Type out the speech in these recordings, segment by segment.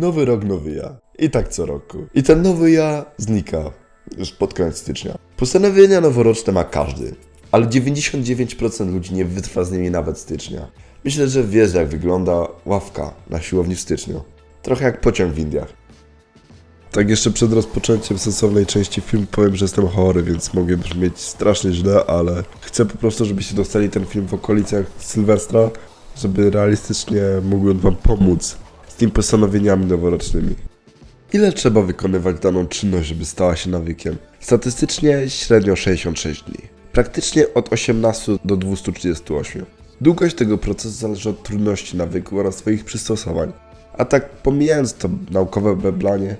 Nowy rok, nowy ja. I tak co roku. I ten nowy ja znika już pod koniec stycznia. Postanowienia noworoczne ma każdy, ale 99% ludzi nie wytrwa z nimi nawet stycznia. Myślę, że wiesz jak wygląda ławka na siłowni w styczniu. Trochę jak pociąg w Indiach. Tak jeszcze przed rozpoczęciem sensownej części filmu powiem, że jestem chory, więc mogę brzmieć strasznie źle, ale chcę po prostu, żebyście dostali ten film w okolicach Sylwestra, żeby realistycznie mógł on wam pomóc tymi postanowieniami noworocznymi. Ile trzeba wykonywać daną czynność, żeby stała się nawykiem? Statystycznie średnio 66 dni. Praktycznie od 18 do 238. Długość tego procesu zależy od trudności nawyku oraz swoich przystosowań. A tak pomijając to naukowe beblanie,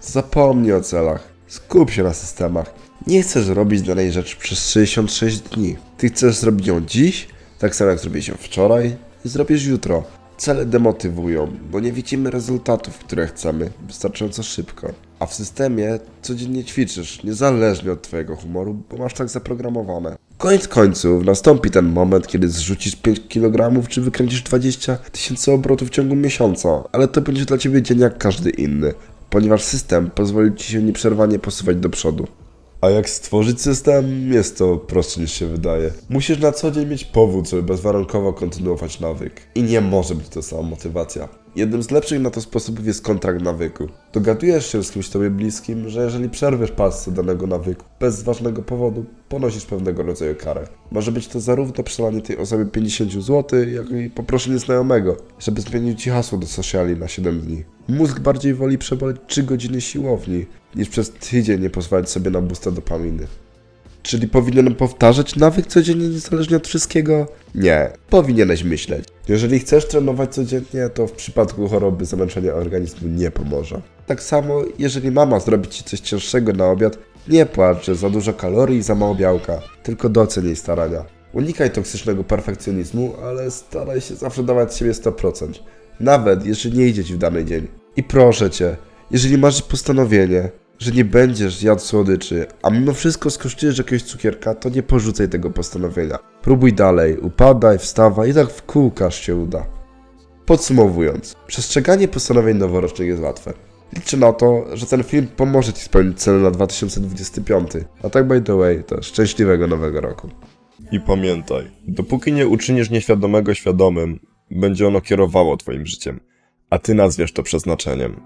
zapomnij o celach. Skup się na systemach. Nie chcesz robić danej rzeczy przez 66 dni. Ty chcesz zrobić ją dziś, tak samo jak zrobiłeś ją wczoraj i zrobisz jutro. Cele demotywują, bo nie widzimy rezultatów, które chcemy, wystarczająco szybko. A w systemie codziennie ćwiczysz, niezależnie od Twojego humoru, bo masz tak zaprogramowane. Koniec końców nastąpi ten moment, kiedy zrzucisz 5 kg czy wykręcisz 20 tysięcy obrotów w ciągu miesiąca, ale to będzie dla Ciebie dzień jak każdy inny, ponieważ system pozwoli Ci się nieprzerwanie posuwać do przodu. A jak stworzyć system, jest to prostsze niż się wydaje. Musisz na co dzień mieć powód, żeby bezwarunkowo kontynuować nawyk. I nie może być to sama motywacja. Jednym z lepszych na to sposobów jest kontrakt nawyku. Dogadujesz się z kimś tobie bliskim, że jeżeli przerwiesz pasce danego nawyku bez ważnego powodu, ponosisz pewnego rodzaju karę. Może być to zarówno przelanie tej osobie 50 zł, jak i poproszenie znajomego, żeby zmienił ci hasło do sociali na 7 dni. Mózg bardziej woli przeboleć 3 godziny siłowni, niż przez tydzień nie pozwolić sobie na boosta dopaminy. Czyli powinienem powtarzać nawyk codziennie niezależnie od wszystkiego? Nie, powinieneś myśleć. Jeżeli chcesz trenować codziennie, to w przypadku choroby zamęczenia organizmu nie pomoże. Tak samo, jeżeli mama zrobi ci coś cięższego na obiad, nie płacz, że za dużo kalorii i za mało białka, tylko doceń jej starania. Unikaj toksycznego perfekcjonizmu, ale staraj się zawsze dawać siebie 100%. Nawet jeżeli nie idzie ci w dany dzień. I proszę cię, jeżeli masz postanowienie, że nie będziesz jadł słodyczy, a mimo wszystko skosztujesz jakiegoś cukierka, to nie porzucaj tego postanowienia. Próbuj dalej, upadaj, wstawaj i tak w kółka aż się uda. Podsumowując, przestrzeganie postanowień noworocznych jest łatwe. Liczę na to, że ten film pomoże Ci spełnić cele na 2025. A tak by the way, to szczęśliwego nowego roku. I pamiętaj, dopóki nie uczynisz nieświadomego świadomym, będzie ono kierowało twoim życiem, a ty nazwiesz to przeznaczeniem.